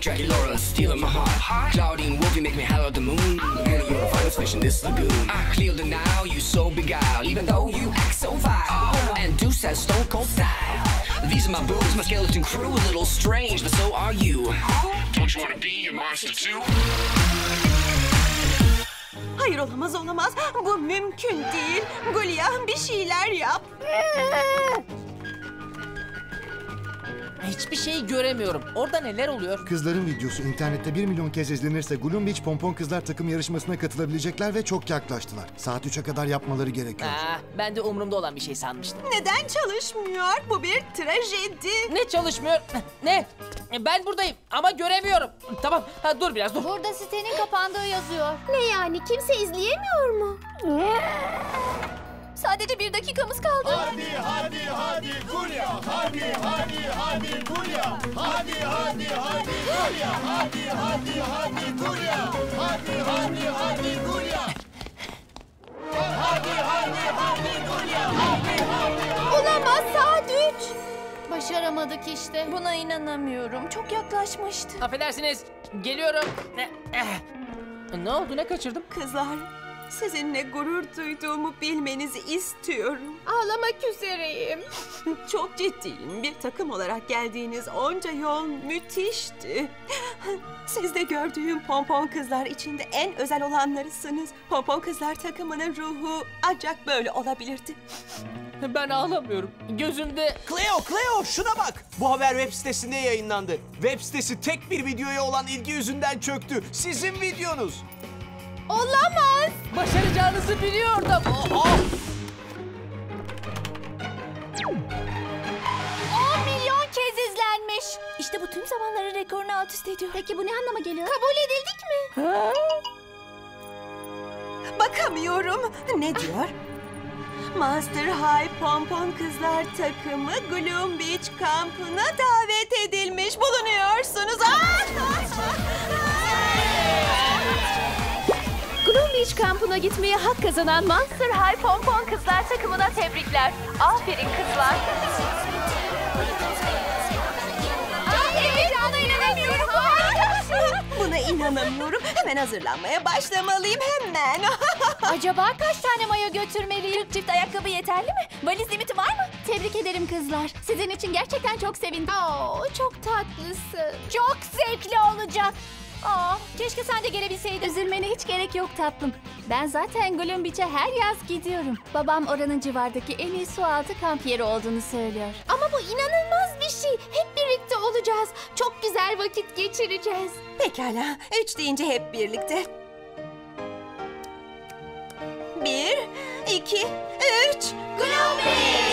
Dracula, stealing my heart. Claudine Wolfie make me holler at the moon. And you're the finest fish in this lagoon. I clear the now, you so beguiled, even though you act so vile. And Deuce has stone cold style. These are my boobs, my skeleton crew, a little strange, but so are you. Don't you wanna be a monster too? Hayır olamaz olamaz. Bu mümkün değil. Gulya bir şeyler yap. Hiçbir şey göremiyorum. Orada neler oluyor? Kızların videosu internette 1 milyon kez izlenirse Gloom Beach Pompon Kızlar takım yarışmasına katılabilecekler ve çok yaklaştılar. Saat 3'e kadar yapmaları gerekiyor. Aa, ben de umurumda olan bir şey sanmıştım. Neden çalışmıyor? Bu bir trajedi. Ne çalışmıyor? Ne? Ben buradayım ama göremiyorum. Tamam, ha, dur biraz dur. Burada sitenin kapandığı yazıyor. Ne yani kimse izleyemiyor mu? Sadece bir dakikamız kaldı. Hadi hadi hadi Gulya hadi hadi hadi Gulya hadi hadi hadi Gulya hadi hadi hadi Gulya hadi hadi hadi Gulya hadi hadi hadi Gulya hadi hadi Olamaz saat 3. Başaramadık işte. Buna inanamıyorum. Çok yaklaşmıştı. Affedersiniz, geliyorum. Ne, eh. ne oldu, ne kaçırdım? Kızlar, sizinle gurur duyduğumu bilmenizi istiyorum. Ağlamak üzereyim. Çok ciddiyim. Bir takım olarak geldiğiniz onca yol müthişti. Siz de gördüğüm pompon kızlar içinde en özel olanlarısınız. Pompon kızlar takımının ruhu ancak böyle olabilirdi. Ben ağlamıyorum. Gözümde... Cleo, Cleo şuna bak. Bu haber web sitesinde yayınlandı. Web sitesi tek bir videoya olan ilgi yüzünden çöktü. Sizin videonuz. Olamaz. Başaracağınızı biliyordum. Oh, 10 milyon kez izlenmiş. İşte bu tüm zamanların rekorunu alt üst ediyor. Peki bu ne anlama geliyor? Kabul edildik mi? Bakamıyorum. Ne diyor? Master High Pompon Kızlar takımı Gloom Beach kampına davet edilmiş kampına gitmeye hak kazanan Monster High Pompon Kızlar takımına tebrikler. Aferin kızlar. buna inanamıyorum. Buna inanamıyorum. Hemen hazırlanmaya başlamalıyım hemen. Acaba kaç tane mayo götürmeliyim? 40 çift ayakkabı yeterli mi? Valiz limiti var mı? Tebrik ederim kızlar. Sizin için gerçekten çok sevindim. Oo, çok tatlısın. Çok zevkli olacak. Aa, keşke sen de gelebilseydin. Üzülmene hiç gerek yok tatlım. Ben zaten Beach'e her yaz gidiyorum. Babam oranın civardaki en iyi su altı kamp yeri olduğunu söylüyor. Ama bu inanılmaz bir şey. Hep birlikte olacağız. Çok güzel vakit geçireceğiz. Pekala. Üç deyince hep birlikte. Bir, iki, üç. Beach!